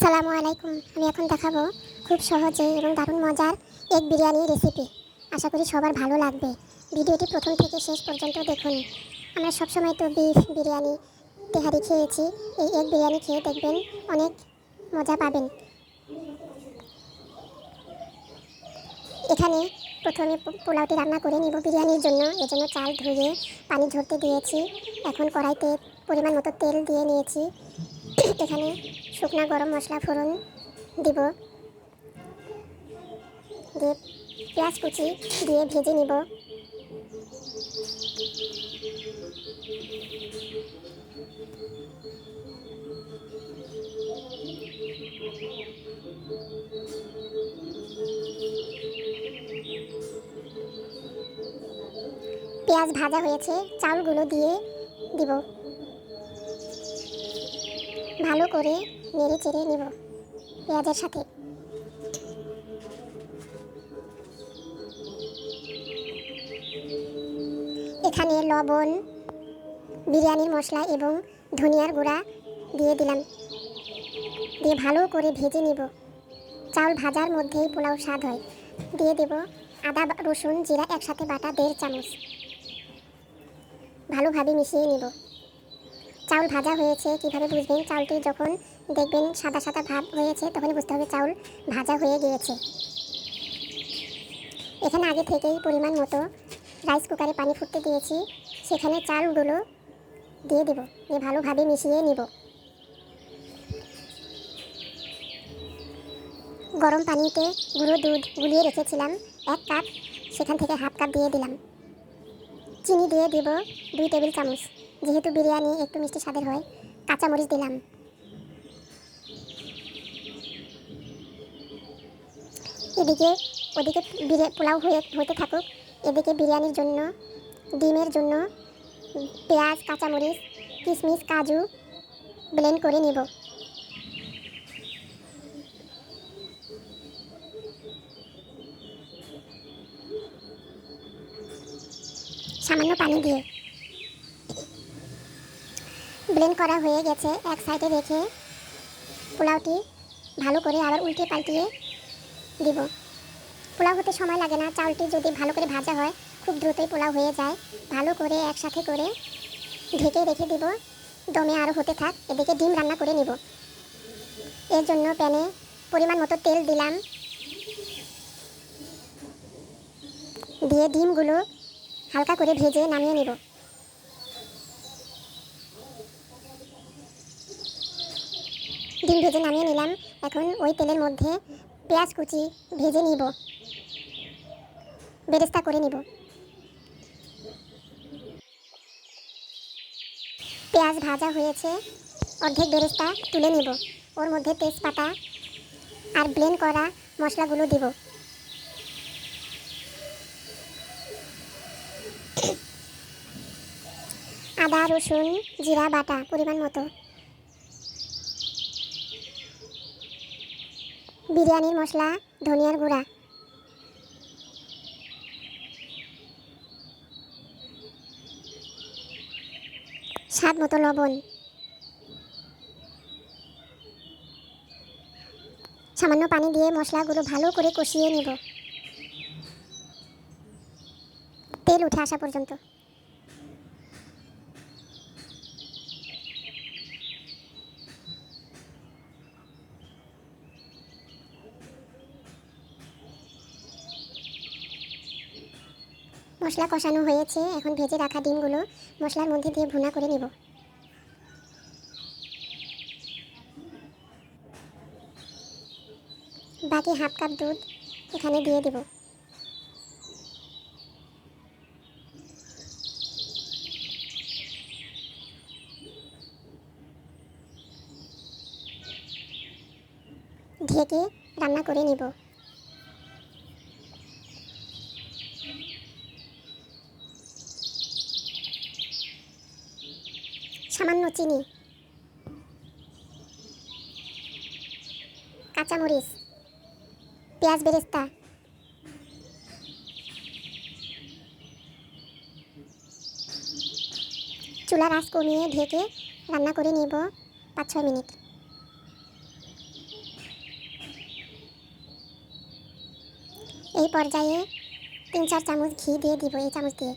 আসসালামু আলাইকুম। আমি এখন দেখাবো খুব সহজে এবং দারুণ মজার এগ বিরিয়ানি রেসিপি আশা করি সবার ভালো লাগবে। ভিডিওটি প্রথম থেকে শেষ পর্যন্ত দেখুন। আমরা সবসময় তো বিফ বিরিয়ানি, তেহারি খেয়েছি। এই এগ বিরিয়ানি খেয়ে দেখবেন অনেক মজা পাবেন। এখানে প্রথমে পোলাওটি রান্না করে নিব বিরিয়ানির জন্য। এজন্য চাল ধুয়ে, পানি ঝরতে দিয়েছি। এখন কড়াইতে পরিমাণ মতো তেল দিয়ে নিয়েছি। এখানে শুকনা গরম মশলা ফোড়ন দিব। দিয়ে পেঁয়াজ কুচি দিয়ে ভেজে নিব। পেঁয়াজ ভাজা হয়েছে, চালগুলো দিয়ে দিব। ভালো করে নেড়ে চেড়ে নেব পেঁয়াজের সাথে। এখানে লবণ, বিরিয়ানির মশলা এবং ধনিয়ার গুঁড়া দিয়ে দিলাম। দিয়ে ভালো করে ভেজে নিব। চাউল ভাজার মধ্যেই পোলাও স্বাদ হয়। দিয়ে দেব আদা, রসুন, জিরা একসাথে বাটা দেড় চামচ। ভালোভাবে মিশিয়ে নেব। চাউল ভাজা হয়েছে, কীভাবে বুঝবেন? চাউলটি যখন দেখবেন সাদা সাদা ভাব হয়েছে তখন বুঝতে হবে চাউল ভাজা হয়ে গিয়েছে। এখানে আগে থেকেই পরিমাণ মতো রাইস কুকারে পানি ফুটতে দিয়েছি। সেখানে চালগুলো দিয়ে দেব, দিয়ে ভালোভাবে মিশিয়ে নিব। গরম পানিতে গুঁড়ো দুধ গুলিয়ে রেখেছিলাম, এক কাপ। সেখান থেকে হাফ কাপ দিয়ে দিলাম। চিনি দিয়ে দেব, দুই টেবিল চামচ। যেহেতু বিরিয়ানি একটু মিষ্টি স্বাদের হয়, কাঁচামরিচ দিলাম। এদিকে, ওদিকে পোলাও হয়ে, হতে থাকুক, এদিকে বিরিয়ানির জন্য, ডিমের জন্য পেঁয়াজ, কাঁচামরিচ কিশমিশ কাজু ব্লেন্ড করে নেব। সামান্য পানি দিয়ে। ব্লেন্ড করা হয়ে গেছে এক সাইডে রেখে পোলাওটি ভালো করে আবার উল্টে পাল্টিয়ে দিব। পোলাও হতে সময় লাগে না, চাউলটি যদি ভালো করে ভাজা হয়, খুব দ্রুতই পোলাও হয়ে যায়। ভালো করে একসাথে করে ঢেকে রেখে দিব। দমে আরও হতে থাক, এদিকে ডিম রান্না করে নিব। এর জন্য প্যানে পরিমাণ মতো তেল দিলাম। দিয়ে ডিমগুলো হালকা করে ভেজে নামিয়ে নেব। ডিম ভেজে নামিয়ে নিলাম। এখন ওই তেলের মধ্যে পেঁয়াজ কুচি ভেজে নিব। বেরেস্তা করে নিব। পেঁয়াজ ভাজা হয়েছে। অর্ধেক বেরেস্তা তুলে নিব। ওর মধ্যে তেজপাতা আর ব্লেন্ড করা মশলাগুলো দিব। আদা, রসুন, জিরা, বাটা, পরিমাণ মতো। বিরিয়ানির মশলা, ধনিয়ার গুঁড়া। স্বাদ মতো লবণ। সামান্য পানি দিয়ে মশলাগুলো ভালো করে কষিয়ে নেব। তেল উঠে আসা পর্যন্ত। মশলা কষানো হয়েছে, এখন ভেজে রাখা ডিমগুলো মশলার মধ্যে দিয়ে ভুনা করে নেব। বাকি হাফ কাপ দুধ এখানে দিয়ে দেব। ঢেকে রান্না করে নেব। সামান্য চিনি। কাঁচামরিচ, পেঁয়াজ বেরেস্তা। চুলা আঁচ কমিয়ে ঢেকে রান্না করে নেব পাঁচ ছয় মিনিট। এই পর্যায়ে তিন চার চামচ ঘি দিয়ে দিব এই চামচ দিয়ে।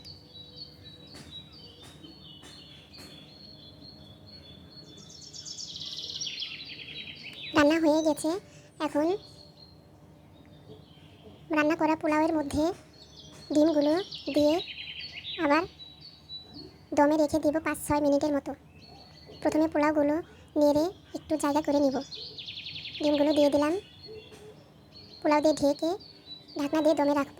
রান্না হয়ে গেছে। এখন রান্না করা পোলাওয়ের মধ্যে ডিমগুলো দিয়ে আবার দমে রেখে দিব পাঁচ ছয় মিনিটের মতো। প্রথমে পোলাওগুলো নেড়ে একটু জায়গা করে নিব। ডিমগুলো দিয়ে দিলাম। পোলাও দিয়ে ঢেকে ঢাকনা দিয়ে দমে রাখব।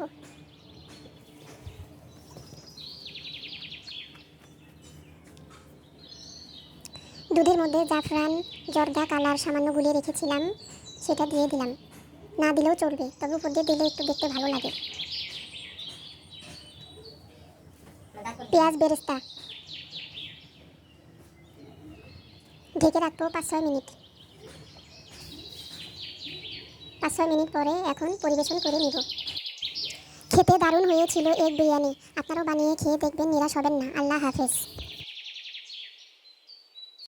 দুধের মধ্যে জাফরান, জর্দা, কালার সামান্য গুলিয়ে রেখেছিলাম। সেটা দিয়ে দিলাম। না দিলেও চলবে, তবে উপর দিয়ে দিলে একটু দেখতে ভালো লাগে। পেঁয়াজ বেরেস্তা। ঢেকে রাখব পাঁচ ছয় মিনিট। পাঁচ ছয় মিনিট পরে এখন পরিবেশন করে নিব। খেতে দারুণ হয়েছিল এক বিরিয়ানি। আপনারাও বানিয়ে খেয়ে দেখবেন, নিরাশ হবেন না। আল্লাহ হাফেজ।